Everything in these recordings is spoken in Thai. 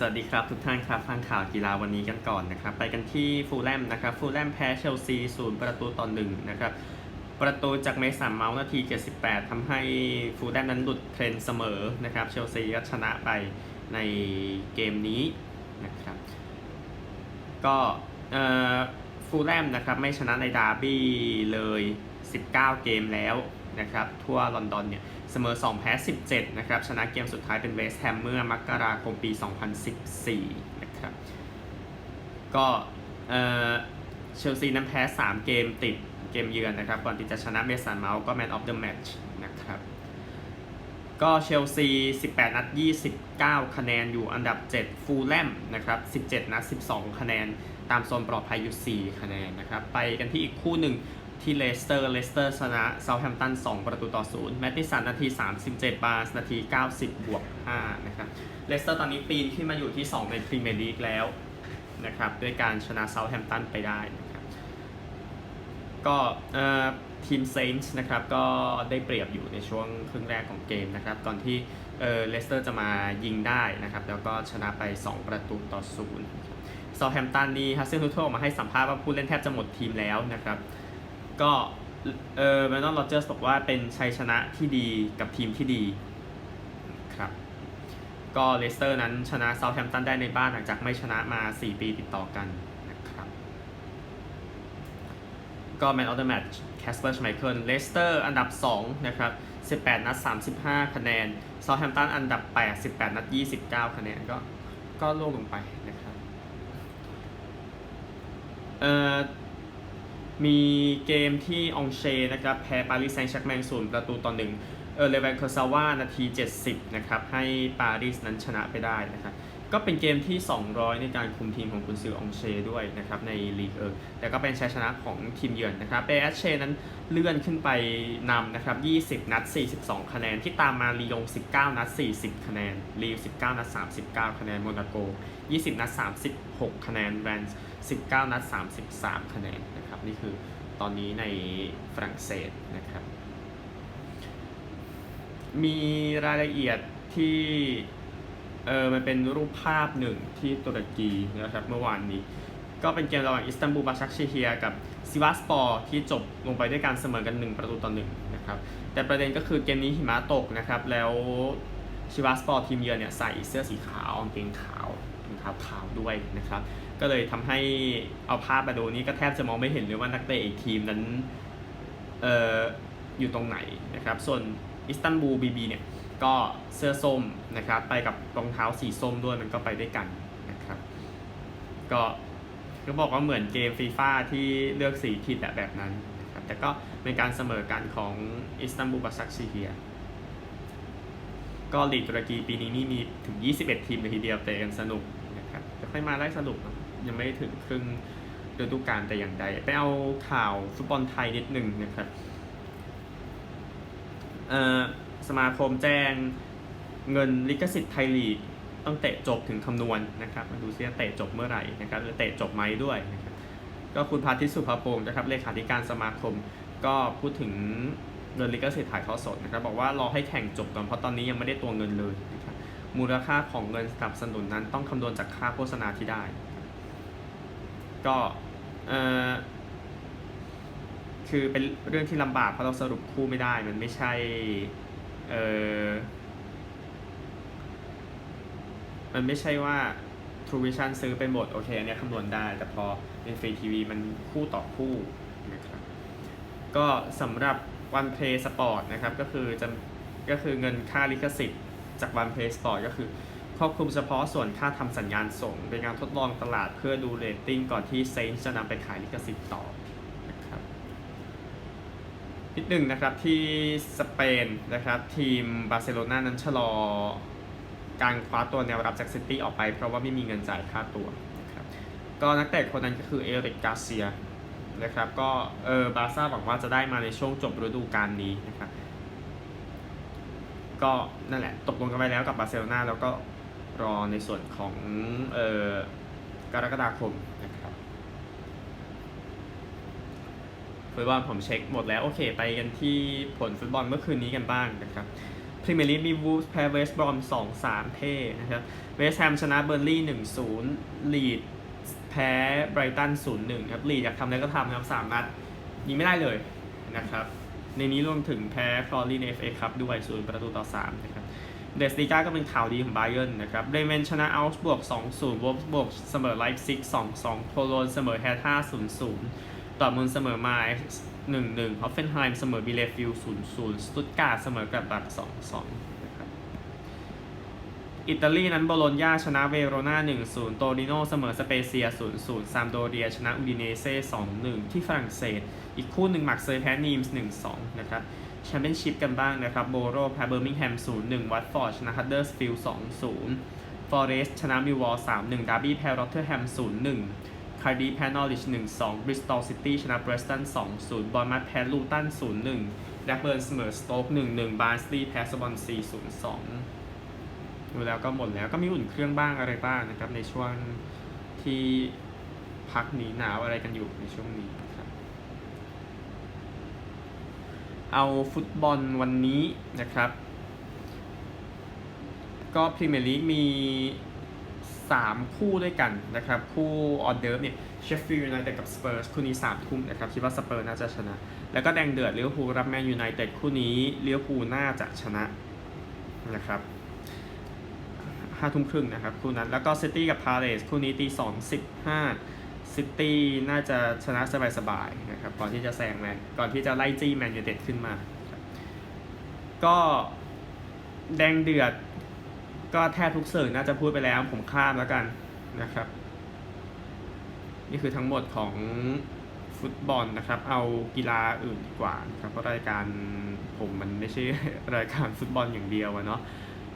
สวัสดีครับทุกท่านครับฟังข่าวกีฬาวันนี้กันก่อนนะครับ ไปกันที่ฟูลแลมนะครับฟูลแลมแพ้เชลซีศูนย์ประตูต่อหนึ่งนะครับประตูจากเมสันเมาส์นาที 78ทำให้ฟูลแลมนั้นหลุดเทรนเสมอนะครับเชลซีก็ชนะไปในเกมนี้นะครับก็ฟูลแลมนะครับไม่ชนะในดาร์บี้เลย 19 เกมแล้วนะครับทั่วลอนดอนเนี่ย เสมอ 2 แพ้ 17 นะครับ ชนะเกมสุดท้ายเป็นเวสต์แฮมเมื่อมกราคมปี 2014 นะครับ ก็เชลซีนั้นแพ้ 3 เกมติดเกมเยือนนะครับ ก่อนที่จะชนะเมสันเมาส์ก็แมนออฟเดอะแมตช์นะครับ ก็เชลซี 18 นัด 29 คะแนนอยู่อันดับ 7 ฟูลแลมนะครับ 17 นัด 12 คะแนน ตามโซนปลอดภัยอยู่ 4 คะแนนนะครับ ไปกันที่อีกคู่หนึ่ง ที่เลสเตอร์ เลสเตอร์ชนะเซาท์แฮมป์ตัน 2 ประตูต่อ 0 แมตติสันนาที 37 บาส นาที 90 บวก 5 นะครับ เลสเตอร์ตอนนี้ปีนขึ้นมาอยู่ที่ 2 ในพรีเมียร์ลีกแล้วนะครับด้วยการชนะเซาท์แฮมป์ตันไปได้นะครับก็เอ่อทีมเซนส์นะครับก็ได้เปรียบอยู่ในช่วงครึ่งแรกของเกมนะครับก่อนที่เออเลสเตอร์จะมายิงได้นะครับแล้วก็ชนะไป 2 ประตูต่อ 0เซาท์แฮมป์ตันนี่ฮัสเซนทูเทลออกมาให้สัมภาษณ์ว่าผู้เล่นแทบจะหมดทีมแล้วนะครับ ก็เออแมนนอนโรเจอร์สบอกว่าเป็นชัยชนะที่ดีกับทีมที่ดีครับก็เลสเตอร์นั้นชนะเซาท์แฮมป์ตันได้ในบ้านหลังจากไม่ชนะมา 4 ปีติดต่อกันนะครับ ก็แมนออฟเดอะแมตช์แคสเปอร์ชไมเคิลเลสเตอร์อันดับ 2 นะครับ 18 นัด 35 คะแนนเซาท์แฮมป์ตันอันดับ 8 18 นัด 29 คะแนนก็ก็ล่วงลงไปนะครับเอ่อ มีเกมที่องเชนะครับแพ้ปารีสแซงต์แชร์กแมงศูนย์ประตูต่อหนึ่งเออเลเวนเคอร์ซาว่านาที 70 นะครับ ให้ปารีสนั้นชนะไปได้นะครับก็เป็นเกมที่ 200 ในการคุมทีมของกุนซือองเชด้วยนะครับในลีกเออแต่ก็เป็นชัยชนะของทีมเยือนนะครับเปเอชเชนั้นเลื่อนขึ้นไปนำนะครับ 20 นัด 42 คะแนน ที่ตามมาลียง 19 นัด 40 คะแนนลีว19 นัด 39 คะแนนโมนาโก 20 นัด 36 คะแนนแรนส์ 19 นัด 33 คะแนนนะครับ นี่คือตอนนี้ในฝรั่งเศสนะครับ มีรายละเอียดที่เออมันเป็นรูปภาพหนึ่งที่ตุรกีนะครับเมื่อวานนี้ ก็เป็นเกมระหว่างอิสตันบูลบาชักชีเฮียกับซิวาสปอร์ที่จบลงไปด้วยการเสมอกัน 1 ประตูต่อ1นะครับแต่ประเด็นก็คือเกมนี้หิมะตกนะครับ แล้วชิวาสปอร์ทีมเยือนเนี่ยใส่เสื้อสีขาวกางเกงขาว รองเท้าขาวด้วยนะครับ ก็เลยทำให้เอาภาพมาดูนี้ก็แทบจะมองไม่เห็นเลยว่านักเตะอีกทีมนั้นเอ่ออยู่ตรงไหนนะครับ ส่วนอิสตันบูลบีบีเนี่ยก็เสื้อส้มนะครับไปกับรองเท้าสีส้มด้วยมันก็ไปด้วยกันนะครับก็ก็บอกว่าเหมือนเกมฟีฟ่าที่เลือกสีผิดอะแบบนั้นนะครับแต่ก็เป็นการเสมอกันของอิสตันบูลบัสซักซีเฮียก็ลีกตุรกีปีนี้นี่มีถึง 21 ทีมเลยทีเดียวเตะกันสนุก ค่อยมาไล่สรุปนะยังไม่ถึงครึ่งฤดูกาลแต่อย่างใด ไปเอาข่าวฟุตบอลไทยนิดหนึ่งนะครับเอ่อสมาคมแจ้งเงินลิขสิทธิ์ไทยลีกต้องเตะจบถึงคำนวณนะครับมาดูซิว่าเตะจบเมื่อไหร่นะครับจะเตะจบไหมด้วยนะครับก็คุณพาทิตสุภพงศ์นะครับเลขาธิการสมาคมก็พูดถึงเงินลิขสิทธิ์ถ่ายทอดสดนะครับบอกว่ารอให้แข่งจบก่อนเพราะตอนนี้ยังไม่ได้ตัวเงินเลยนะครับ มูลค่าของเงินสนับสนุนนั้นต้องคำนวณจากค่าโฆษณาที่ได้ ก็คือเป็นเรื่องที่ลำบากเพราะเราสรุปคู่ไม่ได้ มันไม่ใช่มันไม่ใช่ว่า True Vision ซื้อเป็นบทโอเคอันเนี้ยคำนวณได้ แต่พอเป็นฟรีทีวีมันคู่ต่อคู่นะครับก็สำหรับ One Play Sport นะครับก็คือจะก็คือเงินค่าลิขสิทธิ์ จาก One Play Sport ก็คือครอบคลุมเฉพาะส่วนค่าทำสัญญาณส่ง เป็นการทดลองตลาดเพื่อดูเรตติ้งก่อนที่เซนจะนำไปขายลิขสิทธิ์ต่อนะครับนิดหนึ่งนะครับที่สเปนนะครับทีมบาร์เซโลนานั้นชะลอการคว้าตัวแนวรับจากซิตี้ออกไป เพราะว่าไม่มีเงินจ่ายค่าตัวนะครับก็นักเตะคนนั้นก็คือเอริกกาเซียนะครับก็เออบาร์ซ่าหวังว่าจะได้มาในช่วงจบฤดูกาลนี้นะครับ ก็นั่นแหละตกลงกันไปแล้วกับบาร์เซโลนาแล้วก็รอในส่วนของเออกรกฎาคมนะครับฟุตบอลผมเช็คหมดแล้ว โอเค ไปกันที่ผลฟุตบอลเมื่อคืนนี้กันบ้างนะครับพรีเมียร์ลีกมีวูฟแพ้เวสต์บรอม2 3เท่นะครับเวสต์แฮมชนะเบอร์ลี่1-0ลีดแพ้ไบรตัน0-1ครับลีดอยากทำอะไรก็ทำนะครับ3นัดยิงไม่ได้เลยนะครับ ในนี้รวมถึงแพ้ฟลอรีนเอฟเอครับด้วยศูนย์ประตูต่อ3นะครับเดสติก้าก็เป็นข่าวดีของไบเออร์นะครับเรเมนชนะอัลส์บวก2-0วอลส์บวกเสมอไลฟ์ซิก2-2โคโลนเสมอแฮท่า0-0ดอร์ทมุนเสมอไมล์1-1ฮอฟเฟนไฮม์เสมอบิเลฟิล0-0 สตุตการ์ดเสมอกับบัก2-2นะครับ อิตาลีนั้นโบโลญญาชนะเวโรนา1-0 โตริโนเสมอสเปเซีย 0-0 ซามโดเรียชนะอูดิเนเซ่2-1 ที่ฝรั่งเศส อีกคู่หนึ่งหมักเซย์แพ้นีมส์1-2 นะครับแชมเปี้ยนชิพกันบ้างนะครับ โบโรแพ้เบอร์มิงแฮม 0-1 วัตฟอร์ดชนะฮัตเดอร์สฟิลด์2-0 ฟอเรสต์ชนะมิวอล3-1 ดาร์บี้แพ้รอตเทอร์แฮม 0-1 คาร์ดีแพ้นอริช1-2 บริสตอลซิตี้ชนะเบรสตัน2-0 บอลมัดแพ้ลูตัน0-1 แบล็กเบิร์นเสมอสโต๊ก1-1 บาร์สลีย์แพ้สปอนซี0-2 ดูแล้วก็หมดแล้วก็มีอุ่นเครื่องบ้างอะไรบ้างนะครับในช่วงที่พักหนีหนาวอะไรกันอยู่ในช่วงนี้นะครับเอาฟุตบอลวันนี้นะครับ ก็พรีเมียร์ลีกมี 3 คู่ด้วยกันนะครับ คู่ออเดิร์ฟเนี่ยเชฟฟิลด์ยูไนเต็ดกับสเปอร์สคู่นี้3ทุ่มนะครับคิดว่าสเปอร์น่าจะชนะ แล้วก็แดงเดือดเลิเวอร์พูรับแมนยูไนเต็ดคู่นี้เลิเวอร์พูน่าจะชนะนะครับ ห้าทุ่มครึ่งนะครับคู่นั้นแล้วก็ซิตี้กับพาเลสคู่นี้ตีสองสิบห้าซิตี้น่าจะชนะสบายๆนะครับก่อนที่จะแซงแมนก่อนที่จะไล่จี้แมนยูเต็ดขึ้นมา ก็แดงเดือดก็แทบทุกสื่อน่าจะพูดไปแล้วผมข้ามแล้วกันนะครับ นี่คือทั้งหมดของฟุตบอลนะครับ เอากีฬาอื่นดีกว่านะครับเพราะรายการผมมันไม่ใช่รายการฟุตบอลอย่างเดียวอะเนาะ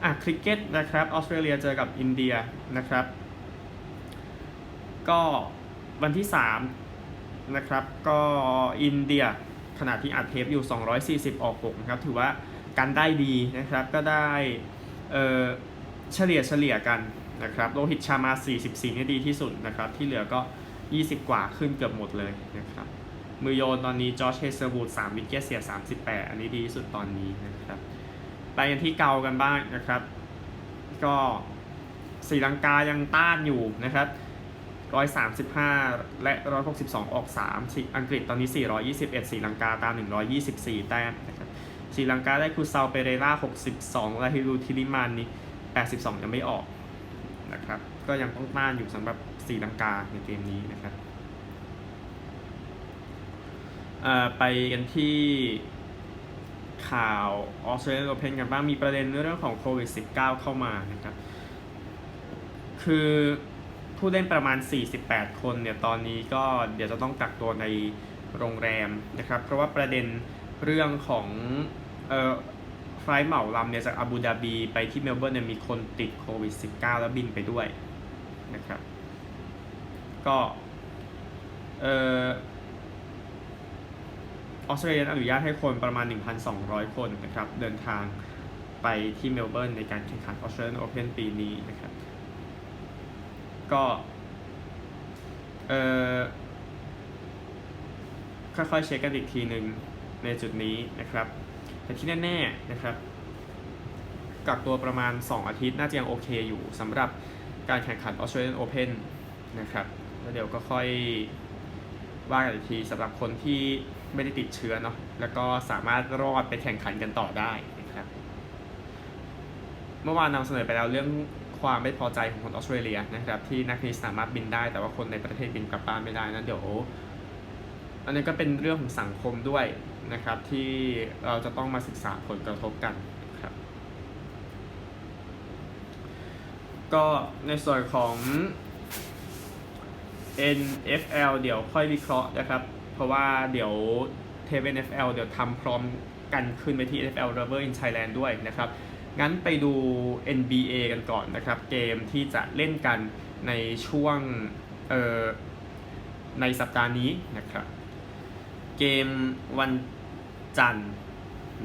อะคริกเก็ตนะครับออสเตรเลียเจอกับอินเดียนะครับ ก็วันที่ 3 นะครับ ก็อินเดียขณะที่อัดเทปอยู่ 240 ออก6นะครับ ถือว่าการได้ดีนะครับ ก็ได้เออเฉลี่ยเฉลี่ยกันนะครับ โลหิตชามา 44 นี่ดีที่สุดนะครับ ที่เหลือก็ 20 กว่าขึ้นเกือบหมดเลยนะครับ มือโยนตอนนี้จอร์จเฮเซอร์บูด3วิกเกตเสีย 38 อันนี้ดีที่สุดตอนนี้นะครับ ไปกันที่เกากันบ้างนะครับ ก็ศรีลังกายังต้านอยู่นะครับ 135 และ 162 ออก 3 อังกฤษตอนนี้ 421ศรีลังกาตาม 124 แต้มนะครับศรีลังกาได้คูซาวเปเรรา62 และฮิรูทิลิมานนี่82 ยังไม่ออกนะครับ ก็ยังต้องต้านอยู่สำหรับศรีลังกาในเกมนี้นะครับอ่อไปกันที่ ข่าวออสเตรเลียนโอเพนกันบ้างมีประเด็นเรื่องของโควิด -19 เข้ามานะครับคือผู้เล่นประมาณ 48 คนเนี่ยตอนนี้ก็เดี๋ยวจะต้องกักตัวในโรงแรมนะครับ เพราะว่าประเด็นเรื่องของเอ่อไฟล์เหมาลำเนี่ยจากอาบูดาบีไปที่เมลเบิร์นเนี่ยมีคนติดโควิด -19 แล้วบินไปด้วยนะครับ ก็เอ่อ ออสเตรเลียอนุญาตให้คนประมาณ 1,200 คนนะครับเดินทางไปที่เมลเบิร์นในการแข่งขันออสเตรเลียนโอเพนปีนี้นะครับ ก็เอ่อค่อยๆเช็คกันอีกทีหนึ่งในจุดนี้นะครับ แต่ที่แน่ๆนะครับกักตัวประมาณ 2 อาทิตย์น่าจะยังโอเคอยู่สำหรับการแข่งขัน Australian Open นะครับ แล้วเดี๋ยวก็ค่อยว่ากันอีกทีสำหรับคนที่ ไม่ได้ติดเชื้อเนาะแล้วก็สามารถรอดไปแข่งขันกันต่อได้นะครับเมื่อวานนำเสนอไปแล้วเรื่องความไม่พอใจของคนออสเตรเลียนะครับที่นักเทนนิสสามารถบินได้ แต่ว่าคนในประเทศบินกลับบ้านไม่ได้นะเดี๋ยวอันนี้ก็เป็นเรื่องของสังคมด้วยนะครับที่เราจะต้องมาศึกษาผลกระทบกันครับก็ในส่วนของ NFL เดี๋ยวค่อยวิเคราะห์นะครับ เพราะว่าเดี๋ยวเทป NFL เดี๋ยวทำพร้อมกันขึ้นไปที่ NFL Lover in Thailand ด้วยนะครับ งั้นไปดู NBA กันก่อนนะครับ เกมที่จะเล่นกันในช่วงเอ่อในสัปดาห์นี้นะครับ เกมวันจันทร์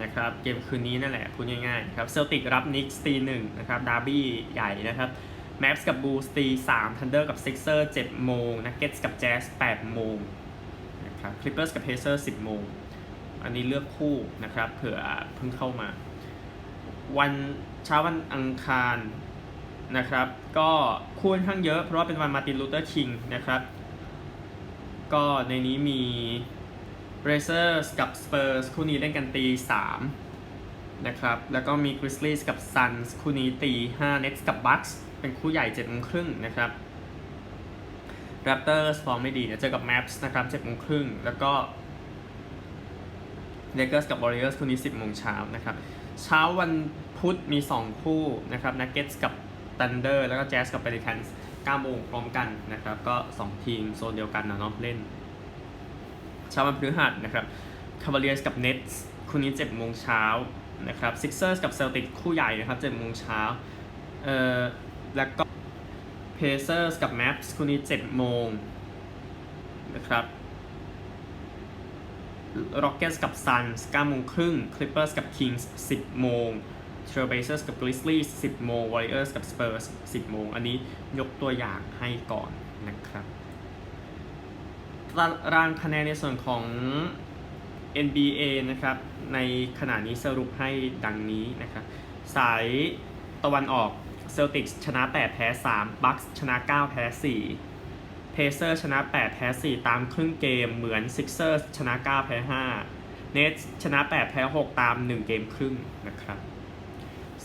นะครับ เกมคืนนี้นั่นแหละพูดง่ายๆครับเซลติกรับนิกส์ตีหนึ่งนะครับดาร์บี้ใหญ่นะครับแมปส์กับบูสตีสามทันเดอร์กับซิกเซอร์เจ็ดโมงนักเก็ตส์กับแจ๊สแปดโมง ครับคลิปเปอร์สกับเพเซอร์สิบโมง อันนี้เลือกคู่นะครับเผื่อเพิ่งเข้ามา วันเช้าวันอังคารนะครับ ก็คู่ค่อนข้างเยอะเพราะว่าเป็นวันมาร์ตินลูเทอร์คิงนะครับ ก็ในนี้มี r a c e r s กับ Spurs คู่นี้เล่นกันตี 3 นะครับ แล้วก็มี Grizzlies กับ Suns คู่นี้ตี 5 Nets กับ Bucks เป็นคู่ใหญ่7โมงครึ่งนะครับ Raptors ฟอร์มไม่ดีเดี๋ยวเจอกับ Maps นะครับ7โมงครึ่งแล้วก็ Lakers กับ Warriors คู่นี้10โมงเช้านะครับ เช้าวันพุธมี 2 คู่นะครับ Nuggets กับ Thunder แล้วก็ Jazz กับ Pelicans 9โมงพร้อมกันนะครับ ก็ 2 ทีมโซนเดียวกันนะเนาะเล่น เช้าวันพฤหัสนะครับ Cavaliers กับ Nets คู่นี้7โมงเช้านะครับ Sixers กับ Celtics คู่ใหญ่นะครับ7โมงเช้าเอ่อแล้วก็ Pacers กับ Maps คู่นี้ 7 โมงนะครับ Rockets กับ Suns 9โมงครึ่ง Clippers กับ Kings 10 โมง Trailblazers กับ Grizzlies 10 โมง Warriors กับ Spurs 10 โมง อันนี้ยกตัวอย่างให้ก่อนนะครับตารางคะแนนในส่วนของ NBA นะครับ ในขณะนี้สรุปให้ดังนี้นะครับ สายตะวันออก Celtics ชนะ 8 แพ้3 Bucks ชนะ 9 แพ้4 Pacers ชนะ 8 แพ้ 4 ตามครึ่งเกมเหมือน Sixers ชนะ 9 แพ้5 Nets ชนะ 8 แพ้ 6 ตาม 1 เกมครึ่งนะครับ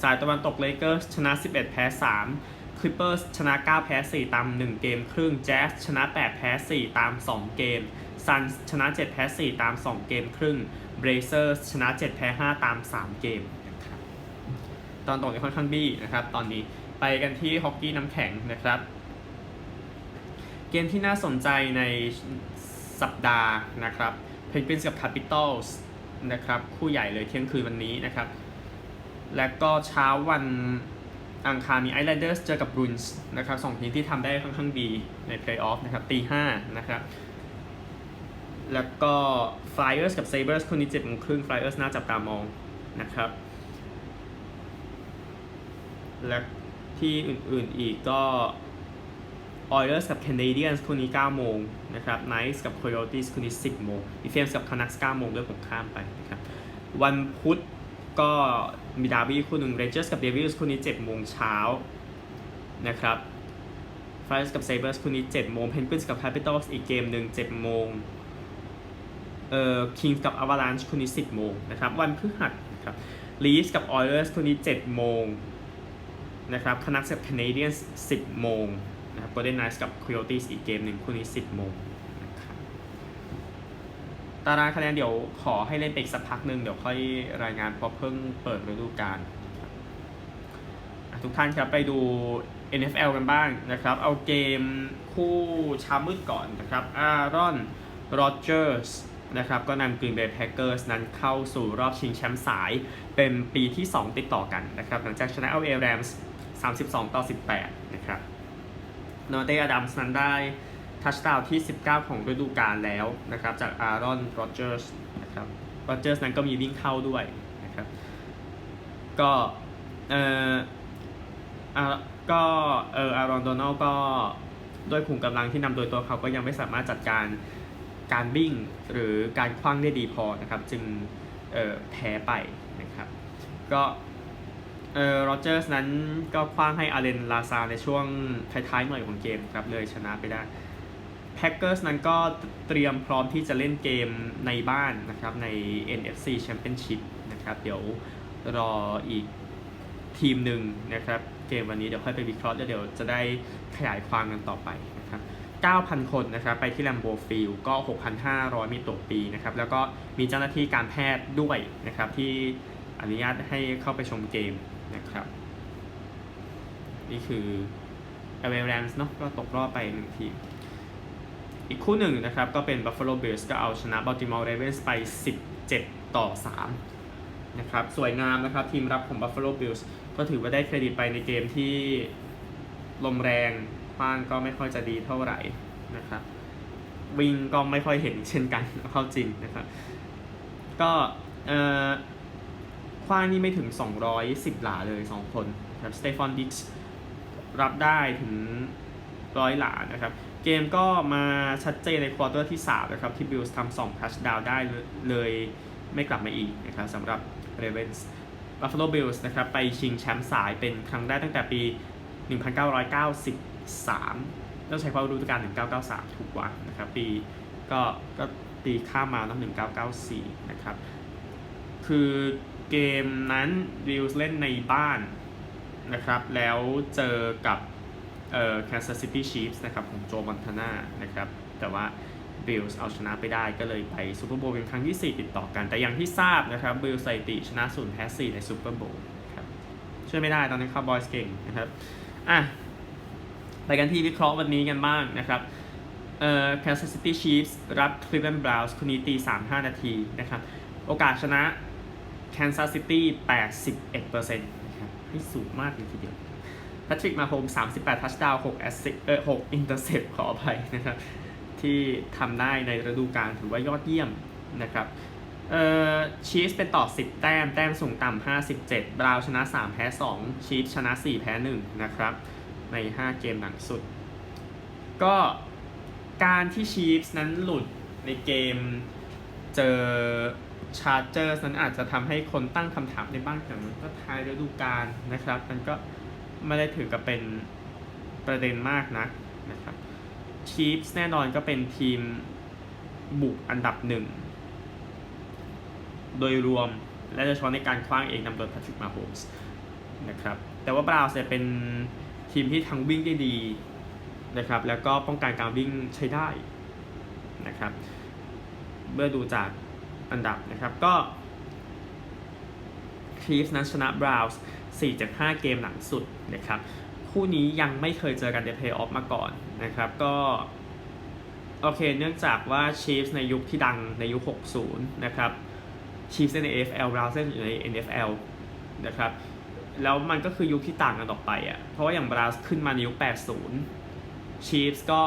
สายตะวันตก Lakers ชนะ 11 แพ้3 Clippers ชนะ 9 แพ้ 4 ตาม 1 เกมครึ่ง Jazz ชนะ 8 แพ้ 4 ตาม 2 เกม Suns ชนะ 7 แพ้ 4 ตาม 2 เกมครึ่ง Blazers ชนะ 7 แพ้ 5 ตาม 3 เกม ตอนตกนี่ค่อนข้างบี้นะครับตอนนี้ไปกันที่ฮอกกี้น้ำแข็งนะครับ เกมที่น่าสนใจในสัปดาห์นะครับ Penguins กับ Capitals นะครับคู่ใหญ่เลยเที่ยงคืนวันนี้นะครับ และก็เช้าวันอังคารมี Islanders เจอกับ Bruins นะครับสองทีมที่ทำได้ค่อนข้างดีใน Playoff นะครับตีห้านะครับ แล้วก็ Flyers กับ Sabres คู่นี้7โมงครึ่ง Flyers น่าจับตามองนะครับ และที่อื่นๆอีกก็ Oilers กับ Canadiens คู่นี้ 9 โมงนะครับ Knights กับ Coyotes คู่นี้ 10 โมง d e f e n s e กับ Canucks 9 โมงด้วยผมข้ามไปนะครับ วันพุธก็มีดาร์บี้คู่หนึ่ง Rangers กับ Devils คู่นี้ 7 โมงเช้านะครับ Flyers กับ Sabres คู่นี้ 7 โมง Penguins กับ Capitals อีกเกมหนึ่ง7 โมงเอ่อ Kings กับ Avalanche คู่นี้ 10 โมงนะครับ วันพฤหัสนะครับ Leafs กับ Oilers คู่นี้ 7 โมง นะครับ Canucks กับ Canadiens 10โมงนะครับ Golden Knights กับ Coyotes อีกเกมหนึ่งคู่นี้10โมงนะครับตารางคะแนนเดี๋ยวขอให้เล่นไปอีกสักพักหนึ่งเดี๋ยวค่อยรายงานเพราะเพิ่งเปิดฤดูกาลนะครับอะทุกท่านครับไปดู NFL กันบ้างนะครับ เอาเกมคู่ช้ามืดก่อนนะครับอารอนโรเจอร์สนะครับก็นำกรีนเบย์แพคเกอร์สนั้นเข้าสู่รอบชิงแชมป์สายเป็นปีที่ 2 ติดต่อกันนะครับ หลังจากชนะ LA Rams 32 ต่อ 18 นะครับโนเตอดัมส์นั้นได้ทัชดาวที่ 19 ของฤดูกาลแล้วนะครับจากอารอนโรเจอร์สนะครับโรเจอร์สนั้นก็มีวิ่งเข้าด้วยนะครับก็เอ่ออาก็เอออารอนโดนัลก็ด้วยขุมกำลังที่นำโดยตัวเขาก็ยังไม่สามารถจัดการการวิ่งหรือการคว้างได้ดีพอนะครับ จึงเออแพ้ไปนะครับ ก็ เออโรเจอร์สนั้นก็คว้างให้อาเลนลาซาในช่วงท้ายๆหน่อยของเกมครับเลยชนะไปได้แพ็กเกอร์สนั้นก็เตรียมพร้อมที่จะเล่นเกมในบ้านนะครับใน NFC Championship นะครับเดี๋ยวรออีกทีมหนึ่งนะครับเกมวันนี้เดี๋ยวค่อยไปวิเคราะห์แล้วเดี๋ยวจะได้ขยายความกันต่อไปนะครับ9,000 คนนะครับไปที่แลมโบฟิลก็ 6,500 มีตัวปีนะครับแล้วก็มีเจ้าหน้าที่การแพทย์ด้วยนะครับที่อนุญาตให้เข้าไปชมเกม นะครับ นี่คือ LA Rams เนาะก็ตกรอบไปหนึ่งทีม อีกคู่หนึ่งนะครับ ก็เป็น Buffalo Bills ก็เอาชนะ Baltimore Ravens ไป 17 ต่อ 3 นะครับ สวยงามนะครับ ทีมรับของ Buffalo Bills ก็ถือว่าได้เครดิตไปในเกมที่ลมแรงบ้านก็ไม่ค่อยจะดีเท่าไหร่นะครับ วิ่งก็ไม่ค่อยเห็นเช่นกันเข้าจริงนะครับ ก็เอ่อ คว้างนี่ไม่ถึง 210 หลาเลย 2 คนครับสเตฟานดิกส์รับได้ถึงร้อยหลานะครับ เกมก็มาชัดเจนในควอเตอร์ที่ 3 นะครับ ที่บิลส์ทำ2ทัชดาวได้เลยไม่กลับมาอีกนะครับสำหรับเรเวนส์ Buffalo Bills นะครับไปชิงแชมป์สายเป็นครั้งแรกตั้งแต่ปี 1993 ต้องใช้ความรู้ดูการ 1993 ถูกกว่านะครับ ปีก็ก็ปีข้ามมาตั้ง1994 นะครับ คือ เกมนั้นวิลส์เล่นในบ้านนะครับ แล้วเจอกับเอ่อ Kansas City Chiefs นะครับของโจมอนทาน่านะครับ แต่ว่าบิลส์เอาชนะไปได้ก็เลยไปซูเปอร์โบว์เป็นครั้งที่ 4 ติดต่อกัน แต่อย่างที่ทราบนะครับบิลส์สถิติชนะ0แพ้4ในซูเปอร์โบว์ครับช่วยไม่ได้ตอนนี้คาร์บอยส์เก่งนะครับอะไปกันที่วิเคราะห์วันนี้กันบ้างนะครับเอ่อ Kansas City Chiefs รับ Cleveland Browns คุณนี้ตี 3-5 นาทีนะครับ โอกาสชนะ Kansas City 81%นะครับให้สูงมากเลยทีเดียวแพทริกมาโฮม38 ทัชดาวน์6แอสซิเอ่อ6อินเตอร์เซปขออภัยนะครับ ที่ทำได้ในฤดูกาลถือว่ายอดเยี่ยมนะครับเอ่อชีฟเป็นต่อ 10 แต้ม แต้มสูงต่ำ57 บราวชนะ 3 แพ้ 2 ชีฟชนะ 4 แพ้ 1 นะครับ ใน 5 เกมหลังสุด ก็การที่ชีฟส์นั้นหลุดในเกมเจอ ชาร์เจอร์นั้นอาจจะทำให้คนตั้งคำถามในบ้างแต่มันก็ท้ายฤดูกาลนะครับ มันก็ไม่ได้ถือกับเป็นประเด็นมากนักนะครับชีฟส์แน่นอนก็เป็นทีมบุกอันดับหนึ่ง โดยรวมและโดยเฉพาะในการคว้างเองนำโดยแพทริกมาโฮมส์นะครับแต่ว่าบราวน์เนี่ยเป็นทีมที่ทั้งวิ่งได้ดีนะครับแล้วก็ป้องกันการวิ่งใช้ได้นะครับเมื่อดูจาก อันดับนะครับก็คีฟนั้นชนะบราวน์4จาก5เกมหลังสุดนะครับคู่นี้ยังไม่เคยเจอกันในเพลย์ออฟมาก่อนนะครับก็โอเค เนื่องจากว่าชีฟในยุคที่ดังในยุค 60 นะครับชีฟใน AFL บราวน์อยู่ใน NFL นะครับแล้วมันก็คือยุคที่ต่างกันออกไปอะเพราะว่าอย่างบราวน์ขึ้นมาในยุค 80ชีฟส์ก็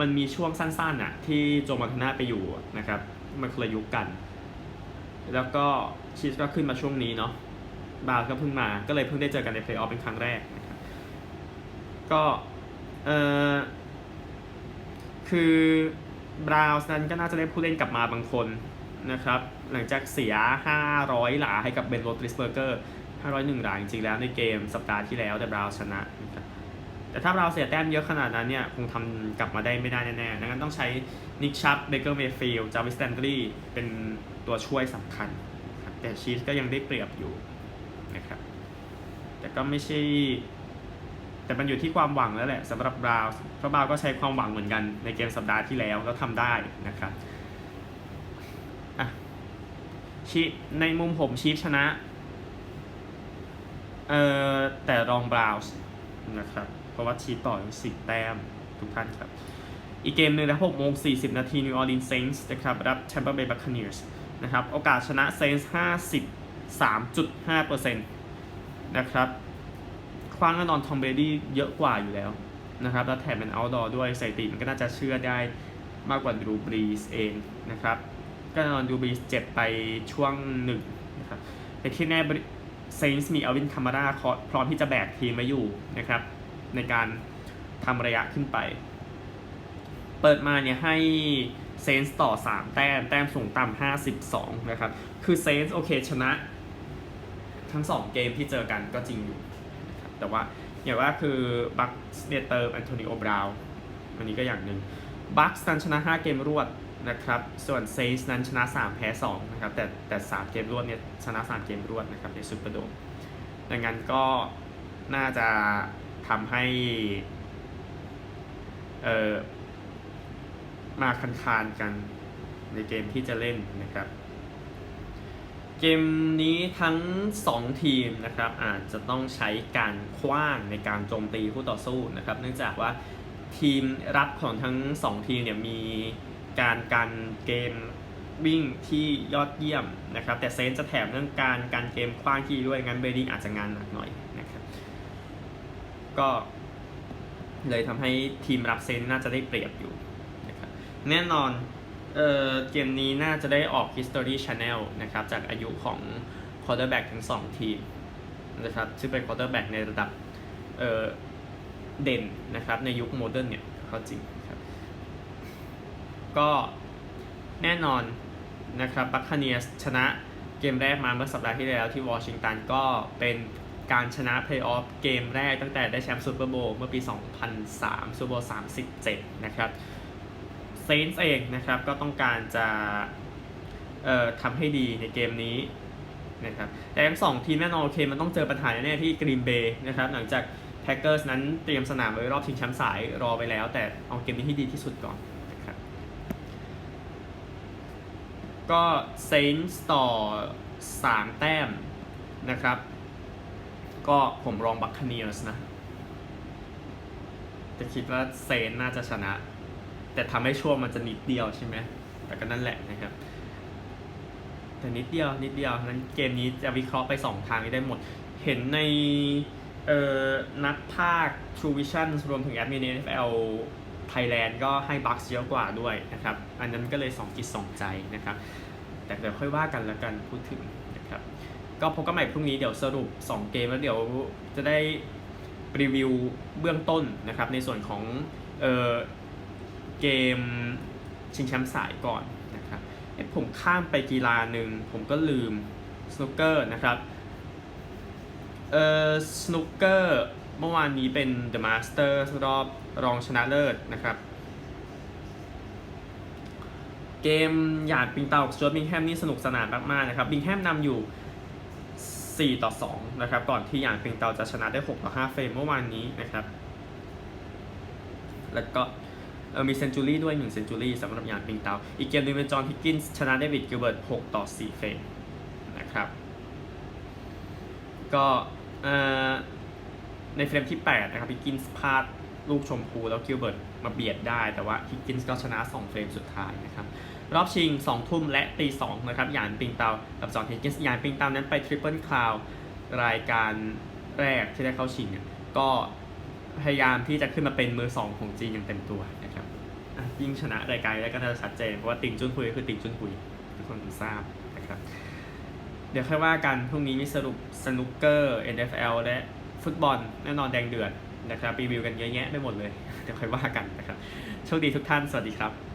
มันมีช่วงสั้นๆอะที่โจมอนทนาไปอยู่นะครับ มันคนละยุคกัน แล้วก็ชีสก็ขึ้นมาช่วงนี้เนาะบราวน์ก็เพิ่งมาก็เลยเพิ่งได้เจอกันในเพลย์ออฟเป็นครั้งแรกนะครับก็เออคือบราวน์นั้นก็น่าจะได้ผู้เล่นกลับมาบางคนนะครับ หลังจากเสีย 500 หลาให้กับเบนโรตริสเบอร์เกอร์ 501 หลาจริงๆแล้วในเกมสัปดาห์ที่แล้วแต่บราวน์ชนะนะครับ แต่ถ้าบราเสียแต้มเยอะขนาดนั้นเนี่ยคงทำกลับมาได้ไม่ได้แน่ๆดังนั้นต้องใช้นิกชัพเบเกอร์เมฟิลจาวิสแตนดรีเป็นตัวช่วยสำคัญ แต่ชีสก็ยังได้เปรียบอยู่นะครับ แต่ก็ไม่ใช่ แต่มันอยู่ที่ความหวังแล้วแหละสำหรับบราวน์เพราะบราวน์ก็ใช้ความหวังเหมือนกันในเกมสัปดาห์ที่แล้วแล้วทำได้นะครับชีในมุมผมชีฟชนะ เอ่อแต่รองบราวน์นะครับ เพราะว่าชีต่อถึงสิบแต้มทุกท่านครับ อีกเกมหนึ่งนะ6โมง40 นาที New Orleans Saints นะครับรับ Tampa Bay Buccaneers นะครับโอกาสชนะ Saints 53.5%นะครับคว้างแน่นอนทอมเบรดี้เยอะกว่าอยู่แล้วนะครับแล้วแถมเป็น outdoor ด้วยสถิติมันก็น่าจะเชื่อได้มากกว่าดูบรีสเองนะครับก็แน่นอนดูบรีสเจ็บไปช่วงหนึ่งนะครับแต่ที่แน่เซนส์มีอลวินคามาราพร้อมที่จะแบกทีมมาอยู่นะครับ ในการทำระยะขึ้นไป เปิดมาเนี่ยให้เซนส์ต่อ 3 แต้ม แต้มสูงต่ำ52 นะครับ คือเซนส์โอเคชนะ ทั้ง 2 เกมที่เจอกันก็จริงอยู่ แต่ว่าอย่างว่าคือบัคเนเตอร์แอนโทนิโอบราวน์อันนี้ก็อย่างหนึ่งบัคนั้นชนะ 5 เกมรวดนะครับ ส่วนเซนส์นั้นชนะ 3 แพ้ 2 นะครับ แต่แต่ 3 เกมรวดเนี่ยชนะ 3 เกมรวดนะครับในซูเปอร์โดมดังนั้นก็น่าจะ ทำให้เออมาคันคานกันในเกมที่จะเล่นนะครับ เกมนี้ทั้ง 2 ทีมนะครับอาจจะต้องใช้การคว้างในการโจมตีคู่ต่อสู้นะครับ เนื่องจากว่าทีมรับของทั้ง 2 ทีมเนี่ยมีการการเกมวิ่งที่ยอดเยี่ยมนะครับ แต่เซนส์จะแถมเรื่องการการเกมคว้างที่ด้วยงั้นเบรดิ้งอาจจะงานหนักหน่อย ก็เลยทำให้ทีมรับเซนน่าจะได้เปรียบอยู่นะครับแน่นอนเอ่อเกมนี้น่าจะได้ออก History Channel นะครับจากอายุของ quarterback ทั้ง2ทีมนะครับซึ่งเป็น quarterback ในระดับเอ่อเด่นนะครับในยุคโมเดิร์นเนี่ยเขาจริงครับก็แน่นอนนะครับบัคคาเนียสชนะเกมแรกมาเมื่อสัปดาห์ที่แล้วที่วอชิงตันก็เป็น การชนะเพลย์ออฟเกมแรกตั้งแต่ได้แชมป์ซูเปอร์โบว์เมื่อปี 2003ซูเปอร์โบว์37 นะครับเซนส์เองนะครับก็ต้องการจะเอ่อทำให้ดีในเกมนี้นะครับแต่ทั้งสองทีมแน่นอนโอเคมันต้องเจอปัญหาแน่ๆที่กรีนเบย์นะครับหลังจากแพ็กเกอร์สนั้นเตรียมสนามไว้รอบชิงแชมป์สายรอไปแล้ว แต่เอาเกมนี้ให้ดีที่สุดก่อนนะครับก็เซนส์ต่อ 3 แต้มนะครับ ก็ผมรองบัคคเนียสนะ จะคิดว่าเซนน่าจะชนะ แต่ทำให้ช่วงมันจะนิดเดียวใช่ไหม แต่ก็นั่นแหละนะครับ แต่นิดเดียวนิดเดียวนั้นเกมนี้จะวิเคราะห์ไป 2 ทางนี้ได้หมด เห็นในเอ่อนักภาค True Vision รวมถึงแอดมิน NFL Thailand ก็ให้บัคเยอะกว่าด้วยนะครับ อันนั้นก็เลย 2 จิต 2 ใจนะครับ แต่เดี๋ยวค่อยว่ากันล้วกันพูดถึง ก็พบกันใหม่พรุ่งนี้เดี๋ยวสรุป 2 เกมแล้วเดี๋ยวจะได้รีวิวเบื้องต้นนะครับ ในส่วนของเออเกมชิงแชมป์สายก่อนนะครับผมข้ามไปกีฬาหนึ่งผมก็ลืมสนุกเกอร์นะครับเออสนุกเกอร์เมื่อวานนี้เป็น The Masters รอบรองชนะเลิศนะครับ เกมหยาดปิงเตากับสจวตบิงแฮมนี่สนุกสนานมากๆนะครับ บิงแฮมนำอยู่ 4 ต่อ 2 นะครับ ก่อนที่หยาดปิงเตาจะชนะได้ 6 ต่อ 5 เฟรมเมื่อวานนี้นะครับ แล้วก็มีเซนจูรี่ด้วย 1 เซนจูรี่สำหรับหยาดปิงเตา อีกเกมนึงเป็นจอห์นฮิกกินส์ชนะเดวิดกิลเบิร์ต 6 ต่อ 4 เฟรมนะครับ ก็ในเฟรมที่ 8 นะครับฮิกกินส์พลาดลูกชมพูแล้วกิลเบิร์ตมาเบียดได้ แต่ว่าฮิกกินส์ก็ชนะ 2 เฟรมสุดท้ายนะครับ รอบชิง 2 ทุ่มและตี2นะครับยานปิงเตากับจอห์นฮิกกินส์ยานปิงเตานั้นไปทริปเปิลคลาวรายการแรกที่ได้เข้าชิงเนี่ยก็พยายามที่จะขึ้นมาเป็นมือ 2 ของจีนอย่างเต็มตัวนะครับยิ่งชนะรายการแรกก็น่าจะชัดเจนเพราะว่าติงจุนคุยก็คือติงจุนคุยทุกคนทราบนะครับเดี๋ยวค่อยว่ากันพรุ่งนี้มีสรุปสนุกเกอร์ NFL และฟุตบอลแน่นอนแดงเดือดนะครับรีวิวกันเยอะแยะไปหมดเลย เดี๋ยวค่อยว่ากันนะครับโชคดีทุกท่าน สวัสดีครับ